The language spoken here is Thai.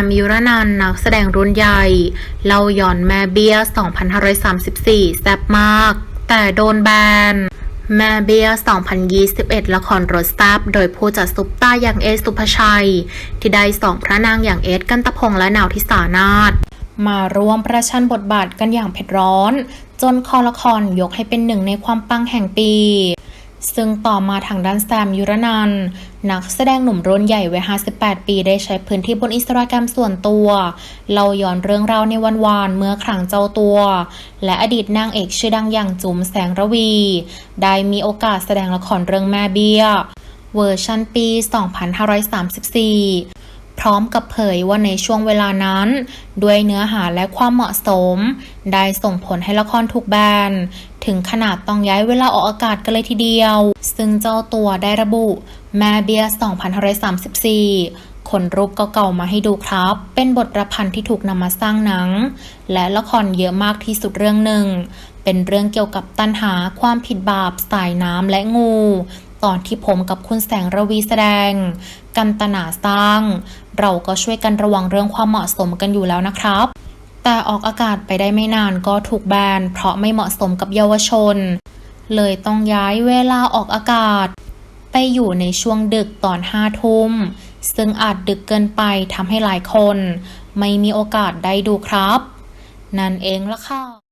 มยุรนันท์นักแสดงรุ่นใหญ่เล่าย้อนแม่เบี้ย 2534 แซ่บมาก แต่โดนแบนแม่เบี้ย 2021 ละครรถซ่บโดยผู้จัดซุปตาอย่างเอสสุภชัย ที่ได้สองพระนางอย่างเอสกันตะพงษ์และนาวทิสานาถมาร่วมประชันบทบาทกันอย่างเผ็ดร้อน จนคอละครยกให้เป็นหนึ่งในความปังแห่งปี ซึ่งต่อมาทางด้านแซมยุรนันนักแสดงหนุ่มรุ่นใหญ่วัย 58 ปีได้ใช้พื้นที่บนอินสตาแกรมส่วนตัว เล่าย้อนเรื่องราวในวันวานเมื่อครั้งเจ้าตัว และอดีตนางเอกชื่อดังอย่างจุ๋มแสงระวี ได้มีโอกาสแสดงละครเรื่องแม่เบี้ยเวอร์ชันปี 2534 พร้อมกับเผยว่าในช่วงเวลานั้น ด้วยเนื้อหาและความเหมาะสม ได้ส่งผลให้ละครถูกแบนถึงขนาดต้องย้ายเวลาออกอากาศกันเลยทีเดียว ซึ่งเจ้าตัวได้ระบุ แม่เบียร์2534คนรูปเก่าๆมาให้ดูครับ เป็นบทประพันธ์ที่ถูกนำมาสร้างหนัง และละครเยอะมากที่สุดเรื่องหนึ่ง เป็นเรื่องเกี่ยวกับตัณหาความผิดบาปสายน้ำและงู ตอนที่ผมกับคุณแสงระวีแสดง กันตนาสร้าง เราก็ช่วยกันระวังเรื่องความเหมาะสมกันอยู่แล้วนะครับ แต่ออกอากาศไปได้ไม่นานก็ถูกแบนเพราะไม่เหมาะสมกับเยาวชน เลยต้องย้ายเวลาออกอากาศ ไปอยู่ในช่วงดึกตอนห้าทุ่มซึ่งอาจดึกเกินไปทำให้หลายคน ไม่มีโอกาสได้ดูครับ นั่นเองละค่ะ